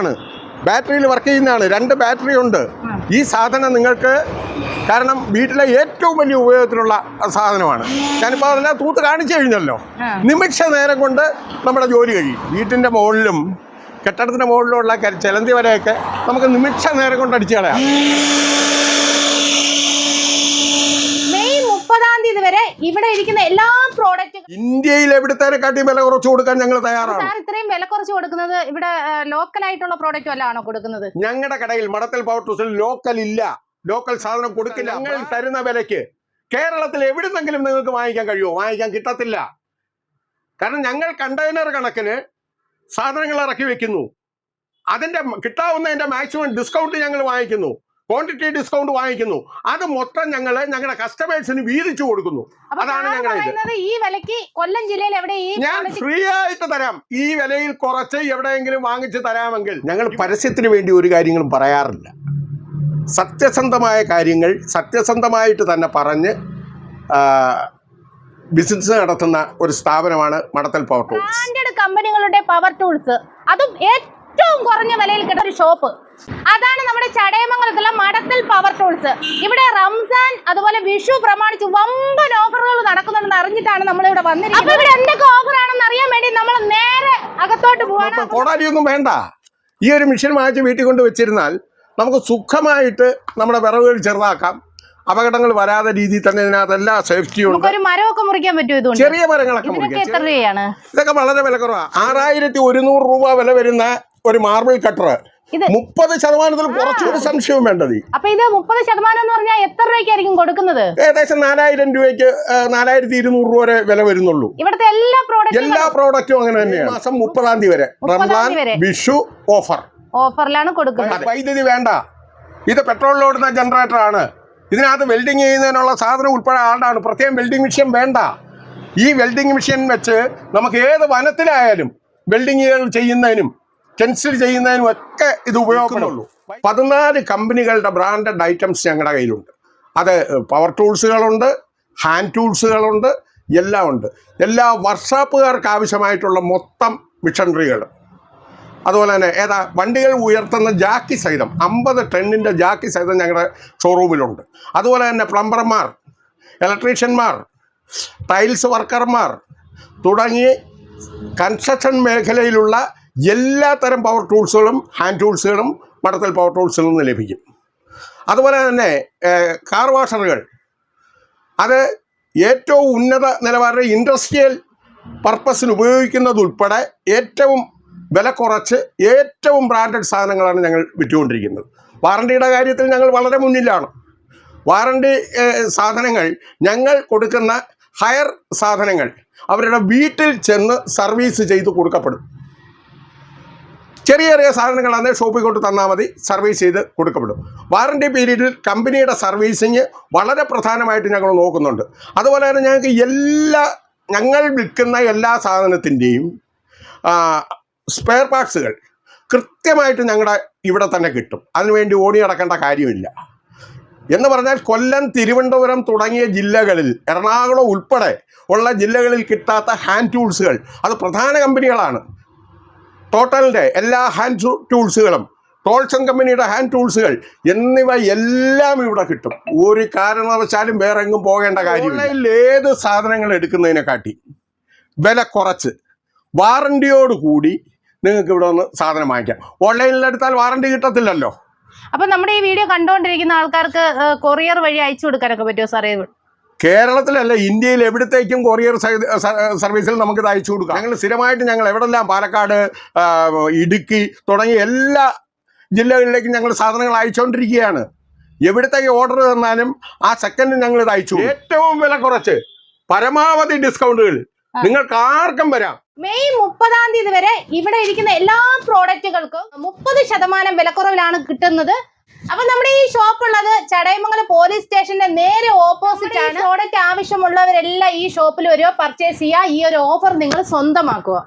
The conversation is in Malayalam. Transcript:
ആണ്. ബാറ്ററിയിൽ വർക്ക് ചെയ്യുന്നതാണ് രണ്ട് ബാറ്ററി ഉണ്ട്. ഈ സാധനം നിങ്ങൾക്ക് കാരണം വീട്ടിലെ ഏറ്റവും വലിയ ഉപയോഗത്തിലുള്ള സാധനമാണ്. ഞാനിപ്പോൾ അതെല്ലാം തൂത്ത് കാണിച്ചു കഴിഞ്ഞല്ലോ. നിമിഷ നേരം കൊണ്ട് നമ്മുടെ ജോലി കഴിയും. വീട്ടിന്റെ മുകളിലും കെട്ടിടത്തിന്റെ മുകളിലുള്ള ചിലന്തി വരെയൊക്കെ നമുക്ക് നിമിഷ നേരം കൊണ്ട് അടിച്ചു കളയാം മെയ് മുപ്പതാം തീയതി വരെ ഇവിടെ ഇരിക്കുന്ന എല്ലാ പ്രോഡക്റ്റുകളും ഇന്ത്യയിൽ എവിടുത്തേനെക്കാട്ടിയും വില കുറച്ച് കൊടുക്കാൻ ഞങ്ങൾ തയ്യാറാണ്. സാർ ഇത്രയും വില കുറച്ച് കൊടുക്കുന്നത് ഇവിടെ ലോക്കൽ ആയിട്ടുള്ള പ്രോഡക്റ്റ് വല്ലതാണോ ആണോ കൊടുക്കുന്നത്? ഞങ്ങളുടെ കടയിൽ മടത്തൽ പവർ ടൂസിൽ ലോക്കൽ ഇല്ല. ലോക്കൽ സാധനം കൊടുക്കില്ല. ഞങ്ങൾ തരുന്ന വിലയ്ക്ക്. കേരളത്തിൽ എവിടുന്നെങ്കിലും നിങ്ങൾക്ക് വാങ്ങിക്കാൻ കഴിയുമോ? വാങ്ങിക്കാൻ കിട്ടത്തില്ല. കാരണം ഞങ്ങൾ കണ്ടെയ്നർ കണക്കിന് സാധനങ്ങൾ ഇറക്കി വെക്കുന്നു. അതിന്റെ കിട്ടാവുന്നതിന്റെ മാക്സിമം ഡിസ്കൗണ്ട് ഞങ്ങൾ വാങ്ങിക്കുന്നു. Quantity discount വാങ്ങിക്കുന്നു. അത് മൊത്തം ഞങ്ങൾ ഞങ്ങളുടെ കസ്റ്റമേഴ്സിന് വീതിച്ചു കൊടുക്കുന്നു. അതാണ് ഞങ്ങൾ ഞങ്ങളുടെ ഈ വിലക്ക് കൊല്ലം ജില്ലയിൽ എവിടെ ഈ ഞാൻ ഫ്രീ ആയിട്ട് തരാം. ഈ വിലയിൽ കുറച്ച് എവിടെയെങ്കിലും വാങ്ങിച്ച് തരാമെങ്കിൽ ഞങ്ങൾ പരസ്യത്തിന് വേണ്ടി ഒരു കാര്യങ്ങളും പറയാറില്ല. സത്യസന്ധമായ കാര്യങ്ങൾ സത്യസന്ധമായിട്ട് തന്നെ പറഞ്ഞ് ബിസിനസ് നടത്തുന്ന ഒരു സ്ഥാപനമാണ് മടത്തൽ പവർ ടൂൾസ് കമ്പനികളുടെ പവർ ടൂൾസ് അതും ഏറ്റവും കുറഞ്ഞ വിലയിൽ കിട്ടുന്ന ഒരു ഷോപ്പ് അതാണ് നമ്മുടെ ചടയമംഗലത്തുള്ള മടത്തൽ പവർ ടൂൾസ് ഇവിടെ റംസാൻ അതുപോലെ വിഷു പ്രമാണിച്ച് വമ്പൻ ഓഫറുകൾ നടക്കുന്നുണ്ടെന്ന് അറിഞ്ഞിട്ടാണ് നമ്മൾ ഇവിടെ വന്നിരിക്കുന്നത്. അപ്പൊ ഇവിടെ എന്തൊക്കെ ഓഫർ ആണെന്ന് അറിയാൻ വേണ്ടി നമ്മൾ നേരെ അകത്തോട്ട് പോവാണ്. കോടാലിയൊന്നും വേണ്ട. ഈ ഒരു മിഷൻ വാങ്ങിച്ച് വീട്ടിൽ കൊണ്ട് വെച്ചിരുന്നാൽ നമുക്ക് സുഖമായിട്ട് നമ്മുടെ വിറവുകൾ ചെറുതാക്കാം. അപകടങ്ങൾ വരാതെ രീതിയിൽ തന്നെ ഇതിനകത്ത് എല്ലാ സേഫ്റ്റിയും ഉണ്ട്. നമുക്കൊരു മരമൊക്കെ മുറിക്കാൻ പറ്റുമോ ചെറിയ മരങ്ങളൊക്കെ മുറിക്കാം. ഇതൊക്കെ വളരെ വില കുറവാണ് ആറായിരത്തി ഒരുന്നൂറ് രൂപ വില വരുന്ന ഒരു മാർബിൾ കട്ടർ മുപ്പത് ശതമാനത്തിൽ കുറച്ചുകൂടി സംശയവും വേണ്ടത്. അപ്പൊ ഇത് മുപ്പത് ശതമാനം എന്ന് പറഞ്ഞാൽ എത്ര രൂപയ്ക്കായിരിക്കും കൊടുക്കുന്നത്? ഏകദേശം നാലായിരം രൂപയ്ക്ക് നാലായിരത്തി ഇരുന്നൂറ് രൂപ വരെ വില വരുന്നുള്ളൂ. ഇവിടുത്തെ എല്ലാ പ്രോഡക്റ്റും എല്ലാ പ്രോഡക്റ്റും അങ്ങനെ തന്നെയാണ്. മാസം മുപ്പതാം തീയതി വരെ. റംസാൻ വിഷു ഓഫർ. ഓഫറിലാണ് കൊടുക്കുന്നത്. വൈദ്യുതി വേണ്ട. ഇത് പെട്രോളിൽ ഓടുന്ന ജനറേറ്റർ ആണ്. ഇതിനകത്ത് വെൽഡിങ് ചെയ്യുന്നതിനുള്ള സാധനം ഉൾപ്പെടെ ആളാണ് പ്രത്യേകം വെൽഡിംഗ് മെഷീൻ വേണ്ട. ഈ വെൽഡിംഗ് മെഷീൻ വെച്ച് നമുക്ക് ഏത് വനത്തിലായാലും വെൽഡിങ്ങുകൾ ചെയ്യുന്നതിനും ടെൻസിൽ ചെയ്യുന്നതിനും ഒക്കെ ഇത് ഉപയോഗപ്പെടുള്ളൂ പതിനാല് കമ്പനികളുടെ ബ്രാൻഡഡ് ഐറ്റംസ് ഞങ്ങളുടെ കയ്യിലുണ്ട്. അത് പവർ ടൂൾസുകളുണ്ട് ഹാൻഡ് ടൂൾസുകളുണ്ട് എല്ലാം ഉണ്ട്. എല്ലാ വർക്ക്ഷോപ്പുകാർക്ക് ആവശ്യമായിട്ടുള്ള മൊത്തം മിഷനറികളും അതുപോലെ തന്നെ ഏതാ വണ്ടികൾ ഉയർത്തുന്ന ജാക്കി സഹിതം അമ്പത് ടണ്ണിന്റെ ജാക്കി സഹിതം ഞങ്ങളുടെ ഷോറൂമിലുണ്ട് അതുപോലെ തന്നെ പ്ലംബർമാർ ഇലക്ട്രീഷ്യന്മാർ ടൈൽസ് വർക്കർമാർ തുടങ്ങി കൺസ്ട്രക്ഷൻ മേഖലയിലുള്ള എല്ലാ തരം പവർ ടൂൾസുകളും ഹാൻഡ് ടൂൾസുകളും മടത്തൽ പവർ ടൂൾസിൽ നിന്ന് ലഭിക്കും. അതുപോലെ തന്നെ കാർ വാഷറുകൾ അത് ഏറ്റവും ഉന്നത നിലവാര ഇൻഡസ്ട്രിയൽ പർപ്പസിന് ഉപയോഗിക്കുന്നതുൾപ്പെടെ ഏറ്റവും വില കുറച്ച് ഏറ്റവും ബ്രാൻഡഡ് സാധനങ്ങളാണ് ഞങ്ങൾ വിറ്റുകൊണ്ടിരിക്കുന്നത്. വാറണ്ടിയുടെ കാര്യത്തിൽ ഞങ്ങൾ വളരെ മുന്നിലാണ്. വാറണ്ടി സാധനങ്ങൾ ഞങ്ങൾ കൊടുക്കുന്ന ഹയർ സാധനങ്ങൾ അവരുടെ വീട്ടിൽ ചെന്ന് സർവീസ് ചെയ്ത് കൊടുക്കപ്പെടും. ചെറിയ ചെറിയ സാധനങ്ങളാണ് ഷോപ്പിൽ കൊണ്ട് തന്നാൽ മതി സർവീസ് ചെയ്ത് കൊടുക്കപ്പെടും. വാറണ്ടി പീരീഡിൽ കമ്പനിയുടെ സർവീസിങ് വളരെ പ്രധാനമായിട്ട് ഞങ്ങൾ നോക്കുന്നുണ്ട്. അതുപോലെ തന്നെ ഞങ്ങൾക്ക് എല്ലാ ഞങ്ങൾ വിൽക്കുന്ന എല്ലാ സാധനത്തിന്റെയും സ്പെയർ പാർട്സുകൾ കൃത്യമായിട്ട് ഞങ്ങളുടെ ഇവിടെ തന്നെ കിട്ടും. അതിനുവേണ്ടി ഓടി നടക്കേണ്ട കാര്യമില്ല. എന്ന് പറഞ്ഞാൽ കൊല്ലം തിരുവനന്തപുരം തുടങ്ങിയ ജില്ലകളിൽ എറണാകുളം ഉൾപ്പെടെ ഉള്ള ജില്ലകളിൽ കിട്ടാത്ത ഹാൻഡ് ടൂൾസുകൾ അത് പ്രധാന കമ്പനികളാണ്. ടോട്ടലിന്റെ എല്ലാ ഹാൻഡ് ടൂൾസുകളും ടോൾസൺ കമ്പനിയുടെ ഹാൻഡ് ടൂൾസുകൾ എന്നിവ എല്ലാം ഇവിടെ കിട്ടും. ഒരു കാരണവശാലും വേറെ എങ്ങും പോകേണ്ട കാര്യമില്ല. ഓൺലൈനിൽ ഏത് സാധനങ്ങൾ എടുക്കുന്നതിനെക്കാട്ടി വില കുറച്ച്. വാറണ്ടിയോട് കൂടി നിങ്ങൾക്ക് ഇവിടെ ഒന്ന് സാധനം വാങ്ങിക്കാം. ഓൺലൈനിൽ എടുത്താൽ വാറണ്ടി കിട്ടത്തില്ലല്ലോ. അപ്പൊ നമ്മുടെ ഈ വീഡിയോ കണ്ടുകൊണ്ടിരിക്കുന്ന ആൾക്കാർക്ക് കൊറിയർ വഴി അയച്ചു കൊടുക്കാനൊക്കെ പറ്റുമോ സാറേ? കേരളത്തിലല്ല ഇന്ത്യയിൽ എവിടത്തേക്കും കൊറിയർ സർവീസിൽ നമുക്ക് ഇത് അയച്ചു കൊടുക്കാം. ഞങ്ങൾ സ്ഥിരമായിട്ട് ഞങ്ങൾ എവിടെല്ലാം പാലക്കാട് ഇടുക്കി തുടങ്ങിയ എല്ലാ ജില്ലകളിലേക്കും ഞങ്ങൾ സാധനങ്ങൾ അയച്ചുകൊണ്ടിരിക്കുകയാണ്. എവിടത്തേക്ക് ഓർഡർ തന്നാലും ആ സെക്കൻഡ് ഞങ്ങൾ ഇത് അയച്ചു ഏറ്റവും വില കുറച്ച് പരമാവധി ഡിസ്കൗണ്ടുകൾ നിങ്ങൾക്ക് ആർക്കും വരാം. മെയ് മുപ്പതാം തീയതി വരെ ഇവിടെ ഇരിക്കുന്ന എല്ലാ പ്രോഡക്റ്റുകൾക്കും മുപ്പത് ശതമാനം വിലക്കുറവിലാണ് കിട്ടുന്നത്. അപ്പൊ നമ്മുടെ ഈ ഷോപ്പ് ഉള്ളത് ചടയമംഗലം പോലീസ് സ്റ്റേഷന്റെ നേരെ ഓപ്പോസിറ്റ് ആണ്. പ്രോഡക്റ്റ് ആവശ്യമുള്ളവരെല്ലാം ഈ ഷോപ്പിൽ ഒരു പർച്ചേസ് ചെയ്യുക ഈ ഒരു ഓഫർ നിങ്ങൾ സ്വന്തമാക്കുക